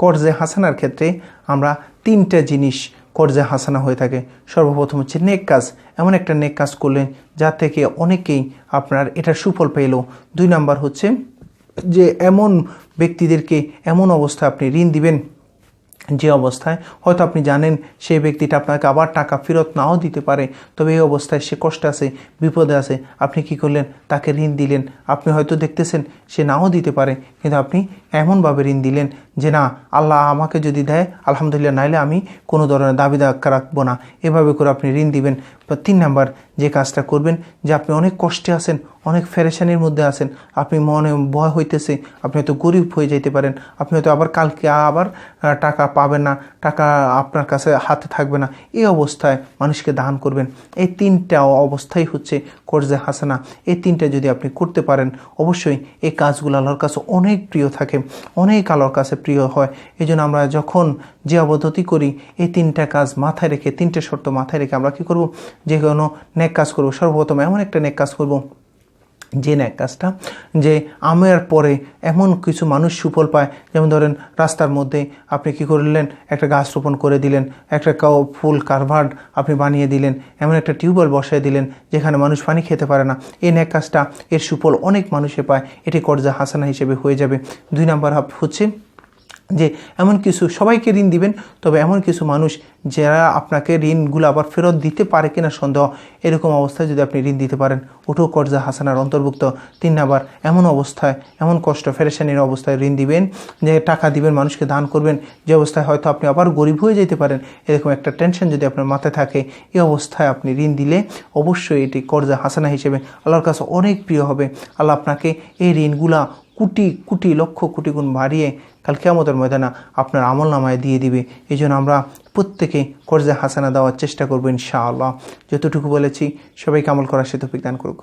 কর্জে হাসানার ক্ষেত্রে আমরা তিনটা জিনিস কর্জে হাসানা হয়ে থাকে। সর্বপ্রথম হচ্ছে নেক কাজ। এমন একটা নেক কাজ করলেন যা থেকে অনেকেই আপনার এটা সুফল পেল। দুই নাম্বার হচ্ছে যে এমন ব্যক্তিদেরকে এমন অবস্থা আপনি ঋণ দিবেন। যে অবস্থায়, হয়তো আপনি জানেন সেই ব্যক্তিটা আপনাকে আবার টাকা ফেরত নাও দিতে পারে, তবে এই অবস্থায় সে কষ্টে আছে, বিপদে আছে। আপনি কি করলেন? তাকে ঋণ দিলেন। আপনি হয়তো দেখতেছেন সে নাও দিতে পারে, কিন্তু আপনি এমনভাবে ঋণ দিলেন যে না, আল্লাহ আমাকে যদি দেয়, আলহামদুলিল্লাহ, নাইলে আমি কোনো ধরনের দাবি দাক্কা রাখব না। এভাবে করে আপনি ঋণ দিবেন। বা তিন নাম্বার যে কাজটা করবেন, যে আপনি অনেক কষ্টে আছেন, অনেক ফেরেশানির মধ্যে আছেন, আপনি মনে ভয় হইতেছে, আপনি হয়তো গরিব হয়ে যেতে পারেন, আপনি হয়তো আবার কালকে আবার টাকা পাবেন না, টাকা আপনার কাছে হাতে থাকবে না, এই অবস্থায় মানুষকে দান করবেন। এই তিনটা অবস্থাই হচ্ছে কর্জে হাসানা। এই তিনটা যদি আপনি করতে পারেন, অবশ্যই এই কাজগুলো আল্লাহর কাছে অনেক প্রিয় থাকে, অনেক আল্লাহর কাছে প্রিয় হয়। এই জন্য আমরা যখন যে অবদ্ধতি করি, এই তিনটা কাজ মাথায় রেখে, তিনটে শর্ত মাথায় রেখে আমরা কি করব? যে কোনো নেক কাজ করব। সর্বপ্রথম এমন একটা নেক কাজ করব, যে ন্যাক কাজটা, যে আমের পরে এমন কিছু মানুষ সুফল পায় যেমন ধরেন, রাস্তার মধ্যে আপনি কি করলেন একটা গাছ রোপণ করে দিলেন, একটা কাউ ফুল কারভার্ড আপনি বানিয়ে দিলেন, এমন একটা টিউবওয়েল বসায় দিলেন, যেখানে মানুষ পানি খেতে পারে না। এই ন্যাক কাজটা, এর সুফল অনেক মানুষে পায়। এটি কর্জা হাসানা হিসেবে হয়ে যাবে। দুই নাম্বার হচ্ছে যে এমন কিছু সবাইকে ঋণ দিবেন, তবে এমন কিছু মানুষ যারা আপনাকে ঋণগুলো আবার ফেরত দিতে পারে কিনা সন্দেহ, এরকম অবস্থায় যদি আপনি ঋণ দিতে পারেন ওটাও কর্জা হাসানার অন্তর্ভুক্ত। তিন নাম্বার, এমন অবস্থায়, এমন কষ্ট, ফেরেশানির অবস্থায় ঋণ দিবেন, যে টাকা দিবেন, মানুষকে দান করবেন, যে অবস্থায় হয়তো আপনি আবার গরিব হয়ে যেতে পারেন, এরকম একটা টেনশন যদি আপনার মাথায় থাকে, এই অবস্থায় আপনি ঋণ দিলে অবশ্যই এটি কর্জা হাসানা হিসেবে আল্লাহর কাছে অনেক প্রিয় হবে। আল্লাহ আপনাকে এই ঋণগুলা কোটি কোটি, লক্ষ, কোটি গুণ বাড়িয়ে কালকে আমাদের ময়দানা আপনার আমল নামায় দিয়ে দিবে। এই জন্য আমরা প্রত্যেকে কর্জে হাসানা দেওয়ার চেষ্টা করব ইনশাআল্লাহ। যতটুকু বলেছি, সবাইকে আমল করার সে তো দান করুক।